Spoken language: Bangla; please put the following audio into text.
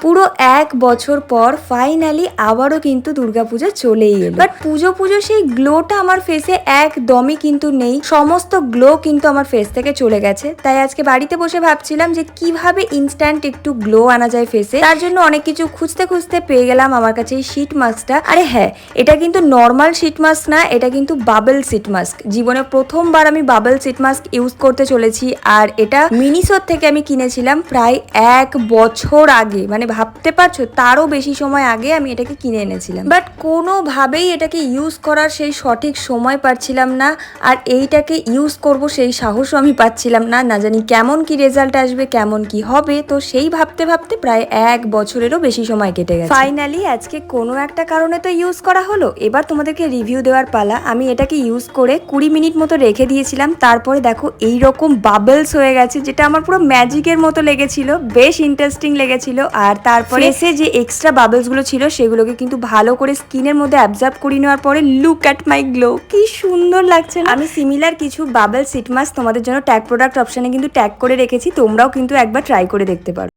পুরো এক বছর পর ফাইনালি আবারও কিন্তু দুর্গাপুজো চলেই এলো। বাট পুজো পুজো সেই গ্লোটা আমার ফেসে একদমই কিন্তু নেই। সমস্ত গ্লো কিন্তু আমার ফেস থেকে চলে গেছে। তাই আজকে বাড়িতে বসে ভাবছিলাম যে কীভাবে ইনস্ট্যান্ট একটু গ্লো আনা যায় ফেসে তার জন্য অনেক কিছু খুঁজতে খুঁজতে পেয়ে গেলাম আমার কাছে এই শীট মাস্কটা আরে হ্যাঁ এটা কিন্তু নর্মাল শীট মাস্ক না এটা কিন্তু বাবল শীট মাস্ক জীবনে প্রথমবার আমি বাবল শীট মাস্ক ইউজ করতে চলেছি। আর এটা মিনিসোর থেকে আমি কিনেছিলাম প্রায় এক বছর আগে। মানে ভাবতে পারছ, তারও বেশি সময় আগে আমি এটাকে কিনে এনেছিলাম। বাট কোনোভাবেই এটাকে ইউজ করার সেই সঠিক সময় পাচ্ছিলাম না, আর এইটাকে ইউজ করব সেই সাহসও আমি পাচ্ছিলাম না। না জানি কেমন কি রেজাল্ট আসবে, কেমন কি হবে, তো সেই ভাবতে ভাবতে প্রায় এক বছরেরও বেশি সময় কেটে গেছে। ফাইনালি আজকে কোনো একটা কারণে তো ইউজ করা হলো। এবার তোমাদেরকে রিভিউ দেওয়ার পালা। আমি এটাকে ইউজ করে কুড়ি মিনিট মতো রেখে দিয়েছিলাম। তারপরে দেখো এই রকম বাবলস হয়ে গেছে, যেটা আমার পুরো ম্যাজিকের মতো লেগেছিল, বেশ ইন্টারেস্টিং লেগেছিল, আর তারপরে এসে যে এক্সট্রা বাবলসগুলো ছিল সেগুলোকে কিন্তু ভালো করে স্কিনের মধ্যে অ্যাবজর্ব করে নেওয়ার পরে লুক অ্যাট মাই গ্লো কি সুন্দর লাগছে না? আমি সিমিলার কিছু বাবল সিটমাস মাস্ক তোমাদের জন্য ট্যাগ প্রোডাক্ট অপশনে কিন্তু ট্যাগ করে রেখেছি তোমরাও কিন্তু একবার ট্রাই করে দেখতে পারো।